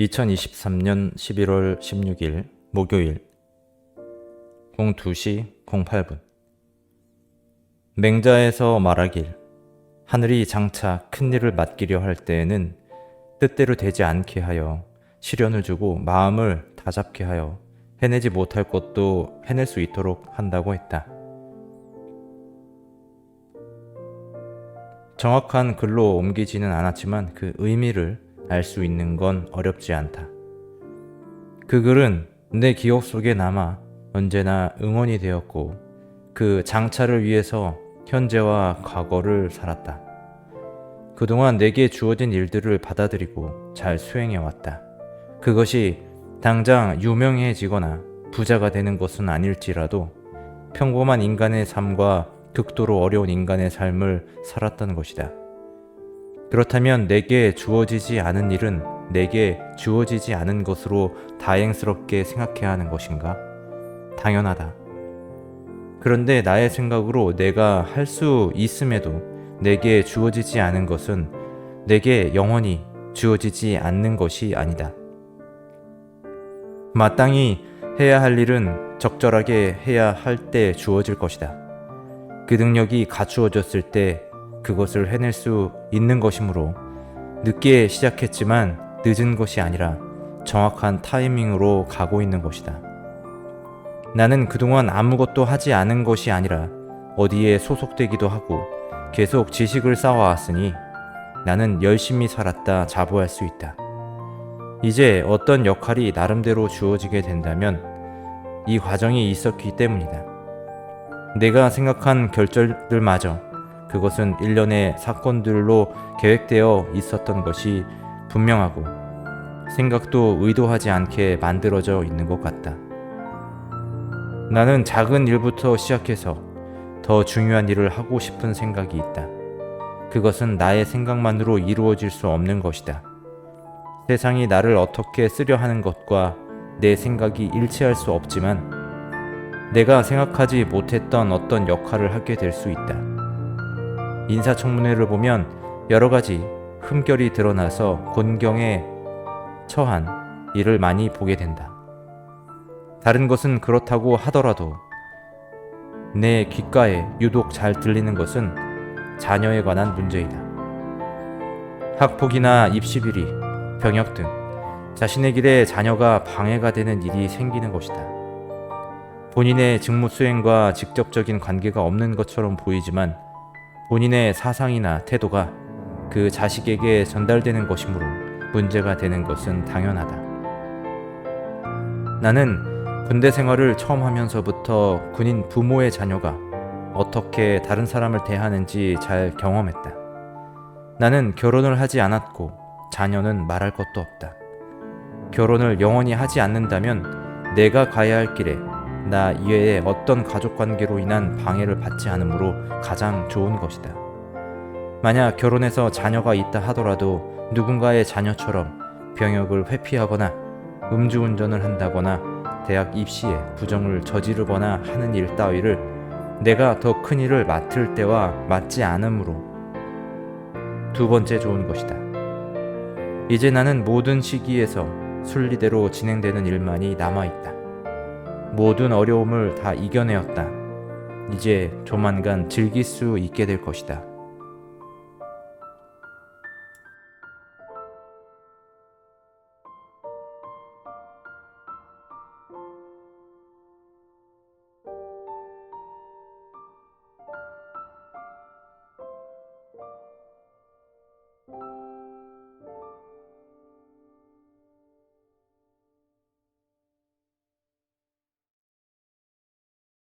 2023년 11월 16일 목요일 02시 08분 맹자에서 말하길 하늘이 장차 큰 일을 맡기려 할 때에는 뜻대로 되지 않게 하여 시련을 주고 마음을 다잡게 하여 해내지 못할 것도 해낼 수 있도록 한다고 했다. 정확한 글로 옮기지는 않았지만 그 의미를 알 수 있는 건 어렵지 않다. 그 글은 내 기억 속에 남아 언제나 응원이 되었고 그 장차를 위해서 현재와 과거를 살았다. 그동안 내게 주어진 일들을 받아들이고 잘 수행해 왔다. 그것이 당장 유명해지거나 부자가 되는 것은 아닐지라도 평범한 인간의 삶과 극도로 어려운 인간의 삶을 살았던 것이다. 그렇다면 내게 주어지지 않은 일은 내게 주어지지 않은 것으로 다행스럽게 생각해야 하는 것인가? 당연하다. 그런데 나의 생각으로 내가 할 수 있음에도 내게 주어지지 않은 것은 내게 영원히 주어지지 않는 것이 아니다. 마땅히 해야 할 일은 적절하게 해야 할 때 주어질 것이다. 그 능력이 갖추어졌을 때 그것을 해낼 수 있는 것이므로 늦게 시작했지만 늦은 것이 아니라 정확한 타이밍으로 가고 있는 것이다. 나는 그동안 아무것도 하지 않은 것이 아니라 어디에 소속되기도 하고 계속 지식을 쌓아왔으니 나는 열심히 살았다 자부할 수 있다. 이제 어떤 역할이 나름대로 주어지게 된다면 이 과정이 있었기 때문이다. 내가 생각한 결절들마저 그것은 일련의 사건들로 계획되어 있었던 것이 분명하고 생각도 의도하지 않게 만들어져 있는 것 같다. 나는 작은 일부터 시작해서 더 중요한 일을 하고 싶은 생각이 있다. 그것은 나의 생각만으로 이루어질 수 없는 것이다. 세상이 나를 어떻게 쓰려 하는 것과 내 생각이 일치할 수 없지만 내가 생각하지 못했던 어떤 역할을 하게 될 수 있다. 인사청문회를 보면 여러 가지 흠결이 드러나서 곤경에 처한 일을 많이 보게 된다. 다른 것은 그렇다고 하더라도 내 귓가에 유독 잘 들리는 것은 자녀에 관한 문제이다. 학폭이나 입시 비리, 병역 등 자신의 길에 자녀가 방해가 되는 일이 생기는 것이다. 본인의 직무 수행과 직접적인 관계가 없는 것처럼 보이지만 본인의 사상이나 태도가 그 자식에게 전달되는 것이므로 문제가 되는 것은 당연하다. 나는 군대 생활을 처음 하면서부터 군인 부모의 자녀가 어떻게 다른 사람을 대하는지 잘 경험했다. 나는 결혼을 하지 않았고 자녀는 말할 것도 없다. 결혼을 영원히 하지 않는다면 내가 가야 할 길에 나 이외에 어떤 가족 관계로 인한 방해를 받지 않으므로 가장 좋은 것이다. 만약 결혼해서 자녀가 있다 하더라도 누군가의 자녀처럼 병역을 회피하거나 음주운전을 한다거나 대학 입시에 부정을 저지르거나 하는 일 따위를 내가 더 큰 일을 맡을 때와 맡지 않으므로 두 번째 좋은 것이다. 이제 나는 모든 시기에서 순리대로 진행되는 일만이 남아있다. 모든 어려움을 다 이겨내었다. 이제 조만간 즐길 수 있게 될 것이다.